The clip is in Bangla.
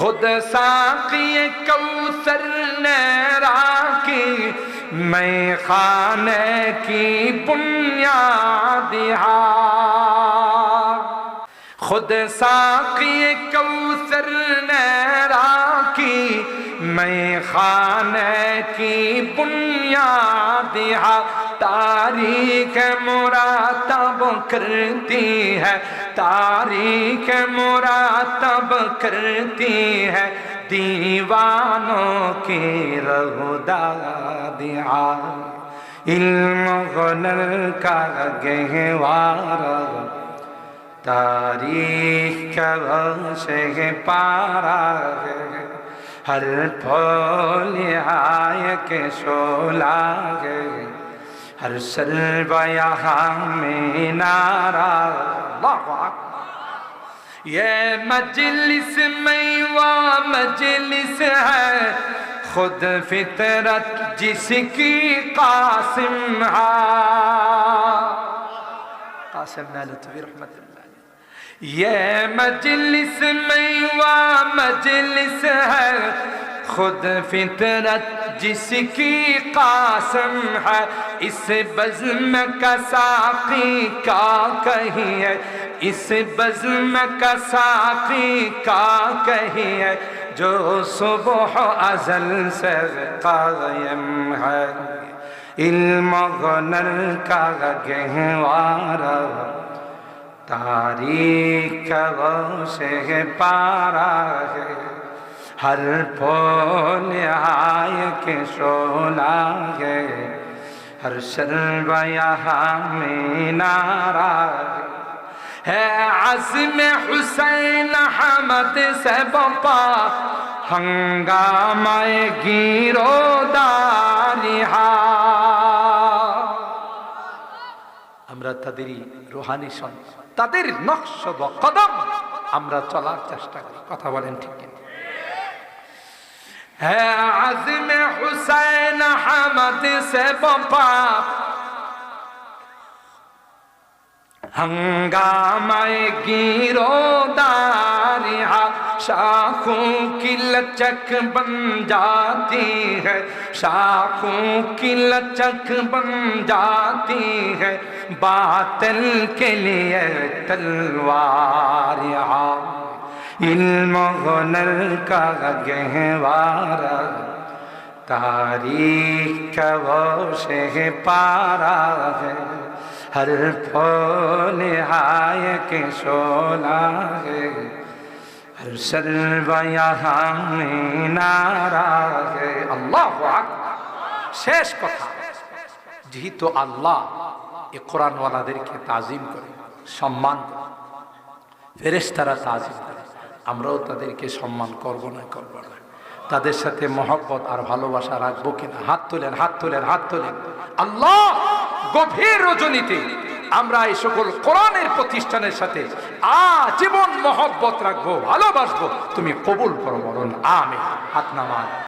خود ساقی کوثر نے راکی میں خانے کی بنیاد ہاں خود ساقی کوثر نے راکی میں خانے کی بنیاد ہاں تاریخ مراتب کرتی ہے، تاریخ مراتب کرتی ہے۔ دیوانوں کی دیا علم غلل کا گہوارہ۔ تاریخ کا سے پارا ہے، ہر پھول آئے کے شولا ہے۔ हर सर्व यहाँ में नारा अल्लाहु अकबर। ये मजलिस में वो मजलिस है खुद फितरत जिसकी कासिम है कासिम नालतवी रहमतुल्लाह अलैह। ये मजलिस में वो मजलिस है खुद फितरत جس کی قاسم ہے، اس بزم کا ساقی کا کہیں ہے۔ اس بزم کا ساقی کا کہیں ہے۔ جو صبح ازل سے قائم ہے۔ علم غنر کا گہوارا تاریخ کا وہ سے پارا ہے۔ हर फूल आय के शोला है हर सर्व यहाँ में नारा है आज़म हुसैन हमद से बपा हंगामाए गिरो दारिहा আমরা তাদেরই রোহানি সন্তান তাদের নকশ বা কদম আমরা চলার চেষ্টা করি কথা বলেন ঠিক কিনা? ہے عظم حسین حمد سے بپا ہنگامہ گیرو داریہ شاخوں کی لچک بن جاتی ہے۔ شاخوں کی لچک بن جاتی ہے۔ باطل کے لیے تلوار इल्म हुनर का गहवारा तारीख का वो से पारा है हर फूल आय के शोला है हर सर्व यहाँ में नारा है अल्लाह শেষ কথা যেহেতু আল্লাহ এ কোরআনওয়ালাদেরকে তাজিম করে সম্মান করে ফেরেশতারা তাজিম করে আমরাও তাদেরকে সম্মান করব না করব না। তাদের সাথে মহব্বত আর ভালোবাসা রাখব কিনা? হাত তোলেন হাত তোলেন হাত তোলেন। আল্লাহ গভীর রজনীতে আমরা এই সকল কোরআনের প্রতিষ্ঠানের সাথে আজীবন মহব্বত রাখব, ভালোবাসবো। তুমি কবুল করো বরণ আমি হাত নামান।